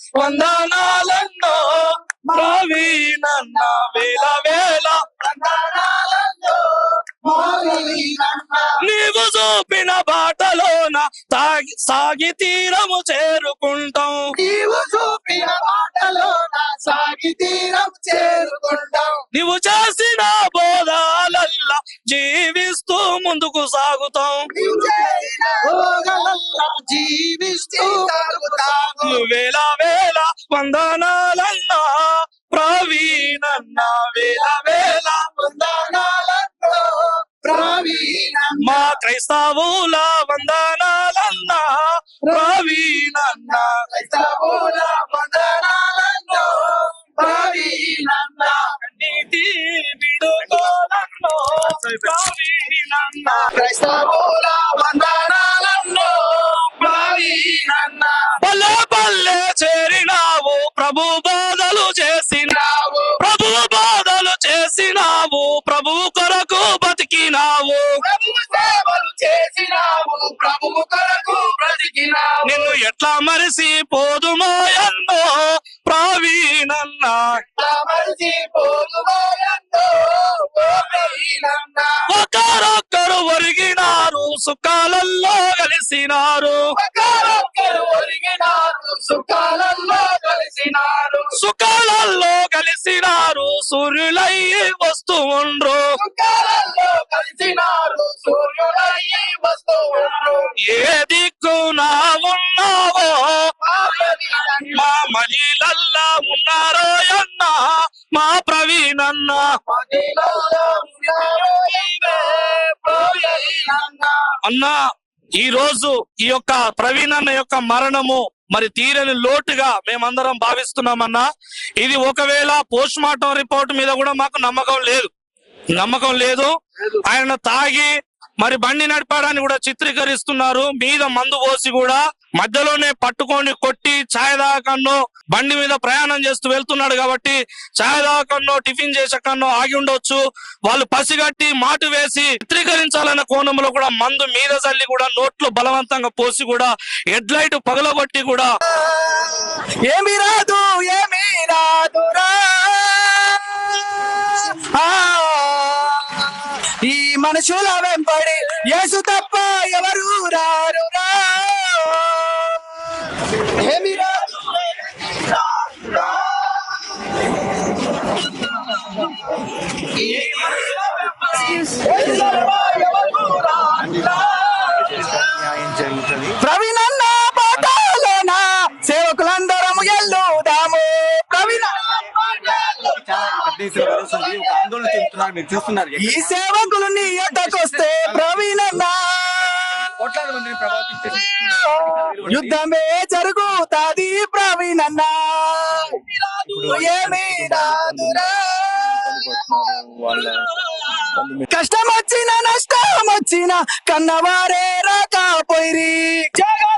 స్పందనాలన్నా ప్రవీణ వేల వేల. నీవు చూపిన బాటలోన తాగి సాగి తీరము చేరుకుంటాం. నీవు చూపిన బాటలోన సాగి తీరం చేరుకుంటాం. నీవు చేసి ముందుకు సాగుతాం. జీవిస్తూ వేల వేల వందనాలన్నా ప్రవీణన్న వేల వేల వందనాలతో ప్రవీణమ్మ మా క్రైస్తవుల వందనాలన్నా ప్రవీణన్న. క్రైస్తవుల ప్రవీణమ్మ నీతి క్రైస్తవుల వందనాలతో ప్రవీణమ్మ పల్లె పల్లె చేరినావు ప్రభు బాధలు చేసినావు. ప్రభు బాధలు చేసినావు ప్రభు కొరకు బతికినావు. ప్రభు సేవలు చేసినావు ప్రభువు కొరకు బ్రతికినావు. నిన్ను ఎట్లా మరిసి పోదుమాయన్నో ప్రవీణన్న. మరిచి పోలువాయంతో ఒరిగినారు సుఖాలలో కలిసినారు. ఒకరొక్కరు ఒరిగినారు సుఖాలలో కలిసినారు. సూర్యులై వస్తూ ఉండ్రు. కలిసినారు సూర్యుడయ్యి వస్తూ ఉన్నారు ఏ దిక్కునా ఉన్నావో మా మహిళల్లా ఉన్నారో అన్న మా ప్రవీణన్న. అన్న ఈ రోజు ఈ యొక్క ప్రవీణన్న యొక్క మరణము మరి తీరని లోటుగా మేమందరం భావిస్తున్నామన్నా ఇది ఒకవేళ పోస్ట్ మార్టం రిపోర్ట్ మీద కూడా మాకు నమ్మకం లేదు. నమ్మకం లేదు. ఆయన తాగి మరి బండి నడపడాన్ని కూడా చిత్రీకరిస్తున్నారు. మీద మందు పోసి కూడా మధ్యలోనే పట్టుకొని కొట్టి ఛాయ్ దాకన్నో బండి మీద ప్రయాణం చేస్తూ వెళ్తున్నాడు కాబట్టి ఛాయ్ దాకన్నో టిఫిన్ చేసకన్నో ఆగి ఉండొచ్చు. వాళ్ళు పసిగట్టి మాటు వేసి చిత్రీకరించాలన్న కోణంలో కూడా మందు మీద చల్లి కూడా నోట్లు బలవంతంగా పోసి కూడా హెడ్ లైట్ పగలగొట్టి కూడా ఏమి రాదు మనుషుల వెంబడి యేసు తప్ప ఎవరు రారురా ఏమి రాదు ఏమి రాదురా. ఈ మనుషుల వెంబడి చెందుతున్నారు మీరు చూస్తున్నారు ఈ సేవకులు నీ ఎద్దకొస్తే ప్రవీణన్న కోట్లాది మందిని ప్రభావితం చేసి యుద్ధమే జరుగుతాది ప్రవీణన్న ఏమీ. కష్టం వచ్చిన నష్టం వచ్చిన కన్నవారే రాకపోయిరి జగన్